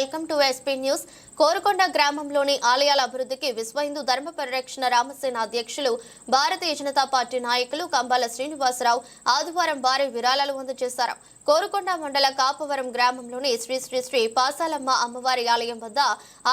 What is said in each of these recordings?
Welcome to SP news Korukonda గ్రామంలోని ఆలయాల అభివృద్ధికి విశ్వ హిందూ ధర్మ పరిరక్షణ రామసేన అధ్యక్షులు భారతీయ జనతా పార్టీ నాయకులు కంబాల శ్రీనివాసరావు ఆదివారం భారీ విరాళాలు అందజేశారు. కోరుకొండ మండల కాపవరం గ్రామంలోని శ్రీ శ్రీ శ్రీ పాసాలమ్మ అమ్మవారి ఆలయం వద్ద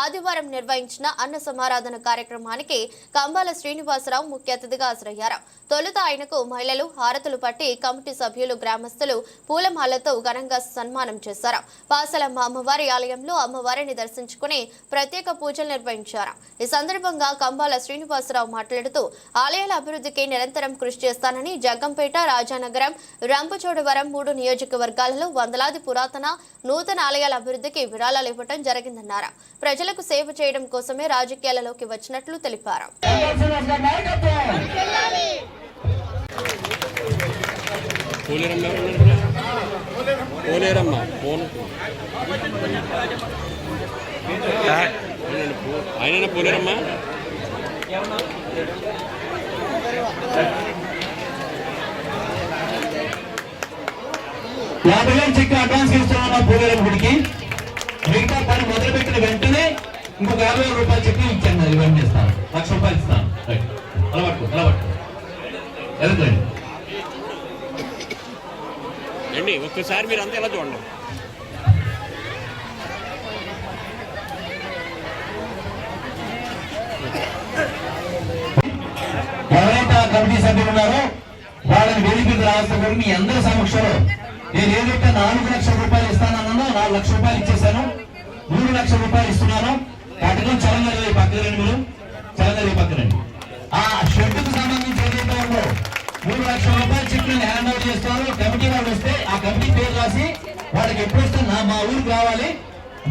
ఆదివారం నిర్వహించిన అన్న సమారాధన కార్యక్రమానికి కంబాల శ్రీనివాసరావు ముఖ్య అతిథిగా హాజరయ్యారు. తొలుత ఆయనకు మహిళలు హారతులు పట్టి కమిటీ సభ్యులు గ్రామస్తులు పూలమాలతో ఘనంగా సన్మానం చేశారు. పాసలమ్మ అమ్మవారి ఆలయంలో అమ్మవారిని దర్శించుకుని ప్రత్యేక పూజలు నిర్వహించారు. ఈ సందర్భంగా కంబాల శ్రీనివాసరావు మాట్లాడుతూ ఆలయాల అభివృద్ధికి నిరంతరం కృషి చేస్తానని జగ్గంపేట రాజానగరం రంపచోడవరం మూడు నియోజకవర్గాలలో వందలాది పురాతన నూతన ఆలయాల అభివృద్ధికి విరాళాలు ఇవ్వడం జరిగిందన్నారు. ప్రజలకు సేవ చేయడం కోసమే రాజకీయాలలోకి వచ్చినట్లు తెలిపారు. పోలేరమ్మ పోలేరమ్మ పోలేరమ్మ. ఆయన పోలేరమ్మ యాభై వేలు చెక్ అడ్వాన్స్ ఇస్తున్నాను పోలేరం గుడికి. మిగతా పని మొదలు పెట్టిన వెంటనే ఇంకొక యాభై వేల రూపాయలు చెక్ ఇచ్చాను అది ఇవన్నీ ఇస్తాను లక్ష రూపాయలు ఇస్తాను. రైట్. అలా పట్టుకో అలా పట్టుకో ఎదుగురండి అండి ఒక్కసారి మీరు అంతా ఎలా చూడండి ఎవరైతే ఆ కమిటీ సభ్యులు ఉన్నారో వాళ్ళని వేదిక రావాల్సిన కోరి మీ అందరి సమక్షంలో నేను ఏదైతే నాలుగు లక్షల రూపాయలు ఇస్తానన్నానో నాలుగు లక్షల రూపాయలు ఇచ్చేసాను మూడు లక్షల రూపాయలు ఇస్తున్నాను. కటకం చలంగలి పక్కనండి మీరు. చలంగలి పక్కనండి. ఆ షెడ్కు సంబంధించి ఏదైతే ఉందో మూడు లక్షల రూపాయలు చెక్ హ్యాండ్ ఓవర్ చేస్తారు కమిటీ వాళ్ళు వస్తే ఆ కమిటీ పేరు రాసి వాళ్ళకి ఎప్పుడు వస్తే నా మా ఊరికి రావాలి.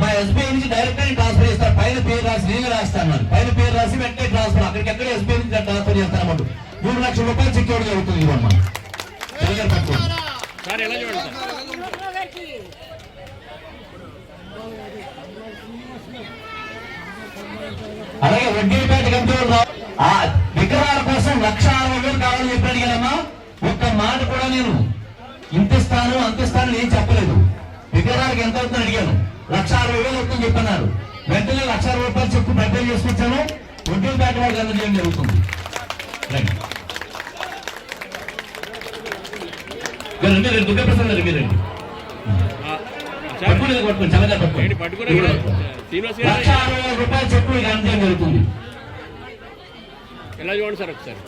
మా ఎస్బీఐ నుంచి డైరెక్ట్గా ట్రాన్స్ఫర్ చేస్తారు పైన పేరు రాసి నేను రాస్తాను. పైన పేరు రాసి వెంటనే ట్రాన్స్ఫర్. అక్కడికి ఎక్కడ ఎస్బీఐ నుంచి ట్రాన్స్ఫర్ చేస్తాను అన్నమాట. మూడు లక్షల రూపాయలు చెక్ ఇవ్వడం జరుగుతుంది ఇవ్వమ్మా. అలాగే వడ్డీపేట ఆ విగ్రహాల కోసం లక్ష అరవై వేలు కావాలని చెప్పి అడిగానమ్మా ఒక్క మాట కూడా నేను ఇంత ఇస్తాను అంత ఇస్తాను నేను చెప్పలేదు. విగ్రహాలకు ఎంత అవుతుందని అడిగాను. లక్ష అరవై వేలు అవుతుందని చెప్పన్నారు. వెంటనే లక్ష అరవై రూపాయలు చెప్పు పెద్దలు చేసుకొచ్చాను. వడ్డీపేట వాళ్ళకి అందజేయడం జరుగుతుంది? గారు పట్టుకోండి, చల్లగా పట్టుకోండి. లక్ష అరవై వేల రూపాయలు జరుగుతుంది. ఎలా చూడండి సార్ ఒకసారి.